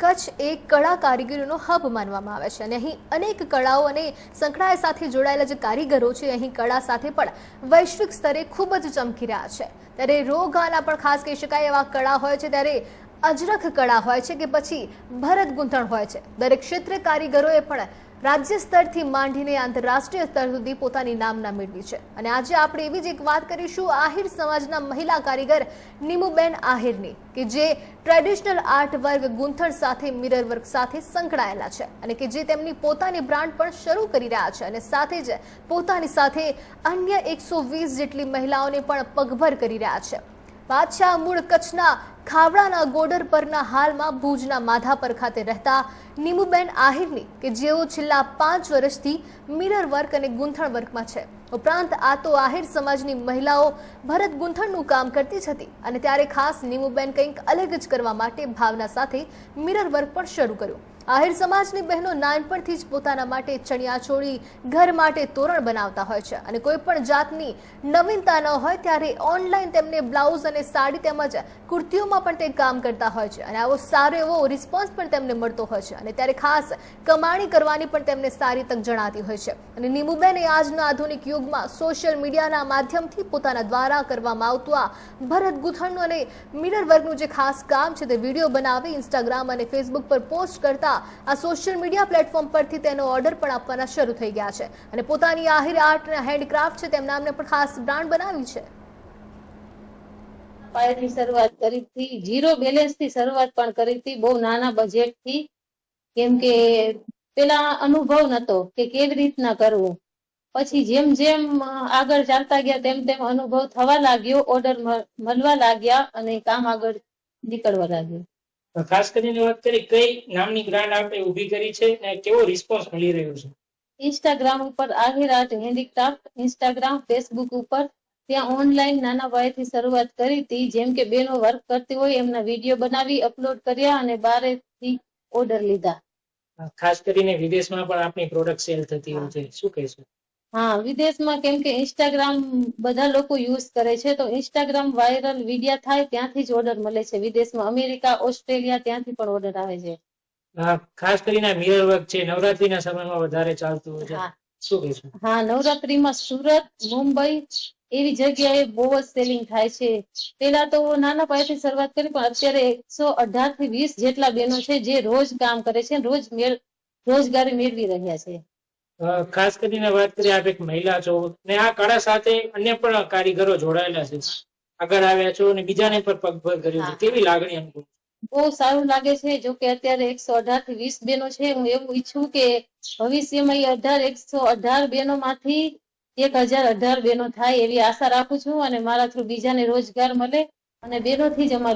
કચ્છ એ કળા કારીગરીનો હબ માનવામાં આવે છે. અને અહીં અનેક કળાઓ અને સંકળાય સાથે જોડાયેલા જે કારીગરો છે, અહીં કળા સાથે પણ વૈશ્વિક સ્તરે ખૂબ જ ચમકી રહ્યા છે. ત્યારે રોગાના પણ ખાસ કહી શકાય એવા કળા હોય છે, ત્યારે અજરખ કળા હોય છે કે પછી ભરત ગૂંથણ હોય છે. દરેક ક્ષેત્રે કારીગરોએ પણ રાજ્ય સ્તરથી માંડીને આંતરરાષ્ટ્રીય સ્તર સુધી પોતાની નામના મેળવી છે. અને આજે આપણે એવી જ એક વાત કરીશું આહિર સમાજના મહિલા કારીગર નીમુબેન આહિરની, કે જે ટ્રેડિશનલ આર્ટ વર્ક ગૂંથણ સાથે, મિરર વર્ક સાથે સંકળાયેલા છે અને કે જે તેમની પોતાની બ્રાન્ડ પણ શરૂ કરી રહ્યા છે અને સાથે જ પોતાની સાથે અન્ય એકસો જેટલી મહિલાઓને પણ પગભર કરી રહ્યા છે. બાદશાહ મૂળ કચ્છના ખાવડાના ગોડર પરના હાલમાં ભુજના માધાપર ખાતે રહેતા નીમુબેન આહિરની કે જેઓ છેલ્લા પાંચ વર્ષથી મિરર વર્ક અને ગૂંથણ વર્કમાં છે. ઉપરાંત આ તો આહિર સમાજની મહિલાઓ ભરત ગૂંથણનું કામ કરતી જ હતી અને ત્યારે ખાસ નીમુબેન કંઈક અલગ જ કરવા માટે ભાવના સાથે મિરર વર્ક પણ શરૂ કર્યું. આહિર સમાજની બહેનો નાનપણથી જ પોતાના માટે ચણિયાચોળી ઘર માટે તોરણ બનાવતા હોય છે. અને કોઈ પણ જાતની નવીનતા ન હોય ત્યારે ઓનલાઈન તેમને બ્લાઉઝ અને સાડી તેમજ કુર્તીઓમાં પણ તે કામ કરતા હોય છે. અને આવો સારો એવો રિસ્પોન્સ પણ તેમને મળતો હોય છે. અને ત્યારે ખાસ કમાણી કરવાની પણ તેમને સારી તક જણાતી હોય છે. અને નીમુબેને આજના આધુનિક યુગમાં સોશિયલ મીડિયાના માધ્યમથી પોતાના દ્વારા કરવામાં આવતું આ ભરત ગૂંથણનું અને મિરર વર્કનું જે ખાસ કામ છે તે વીડિયો બનાવી ઇન્સ્ટાગ્રામ અને ફેસબુક પર પોસ્ટ કરતા આ સોશિયલ મીડિયા પ્લેટફોર્મ પરથી તેનો ઓર્ડર પણ આપવાના શરૂ થઈ ગયા છે. અને પોતાની આહિર, આર્ટ અને હેન્ડક્રાફ્ટ છે તેમના નામને પણ ખાસ બ્રાન્ડ બનાવી છે. પાયાની શરૂઆત કરી હતી જીરો બેલેન્સથી શરૂઆત પણ કરી હતી, બહુ નાના બજેટથી કેમ કે પેલા અનુભવ નતો કે કેવી રીતના કરવું. પછી જેમ જેમ આગળ ચાલતા ગયા, તેમ તેમ અનુભવ થવા લાગ્યો, ઓર્ડર મળવા લાગ્યા અને કામ આગળ નીકળવા લાગ્યું. ખાસ કરીને વાત કરી કઈ નામની બ્રાન્ડ આપણે ઊભી કરી છે અને કેવો રિસ્પોન્સ મળી રહ્યો છે? ઇન્સ્ટાગ્રામ ઉપર Ahir art handicraft Instagram Facebook ઉપર ત્યાં ઓનલાઈન નાના પાયેથી શરૂઆત કરી હતી. જેમ કે બેનો વર્ક કરતી હોય એમના વીડિયો બનાવી અપલોડ કર્યા અને બારેથી ઓર્ડર લીધા. ખાસ કરીને વિદેશમાં પણ આપની પ્રોડક્ટ સેલ થતી હોય છે. શું કહેશો? હા વિદેશમાં કેમ કે ઇન્સ્ટાગ્રામ બધા લોકો યુઝ કરે છે તો ઇન્સ્ટાગ્રામ વાયરલ વિડિયા થાય ત્યાંથી જ ઓર્ડર મળે છે. વિદેશમાં અમેરિકા ઓસ્ટ્રેલિયા ત્યાંથી પણ ઓર્ડર આવે છે. આ ખાસ કરીને મિરર વર્ક છે નવરાત્રીના સમયમાં વધારે ચાલતું હોય છે. હા. શું કહેશો હા નવરાત્રીમાં સુરત મુંબઈ એવી જગ્યાએ બહુ જ સેલિંગ થાય છે. પેલા તો નાના પાયેથી શરૂઆત કરી પણ અત્યારે એકસો અઢારથી વીસ જેટલા બહેનો છે જે રોજ કામ કરે છે રોજ રોજગારી મેળવી રહ્યા છે. ખાસ કરીને વાત કરીએ આપ એક મહિલા છો ને આ કળા સાથે અન્ય પણ કારીગરો જોડાયેલા છે. આગળ આવ્યા છો અને બીજાને પણ પગભર કર્યું છે. કેવી લાગણી અનુભવ બહુ સારું લાગે છે. જો કે અત્યારે એકસો અઢારથી વીસ બહેનો છે. હું એવું ઈચ્છું કે ભવિષ્યમાં એ અઢાર એકસો અઢાર બહેનો માંથી એક હજાર અઢાર બહેનો થાય એવી આશા રાખું છું અને મારા થ્રુ બીજાને રોજગાર મળે અને બહેનોથી જ અમારું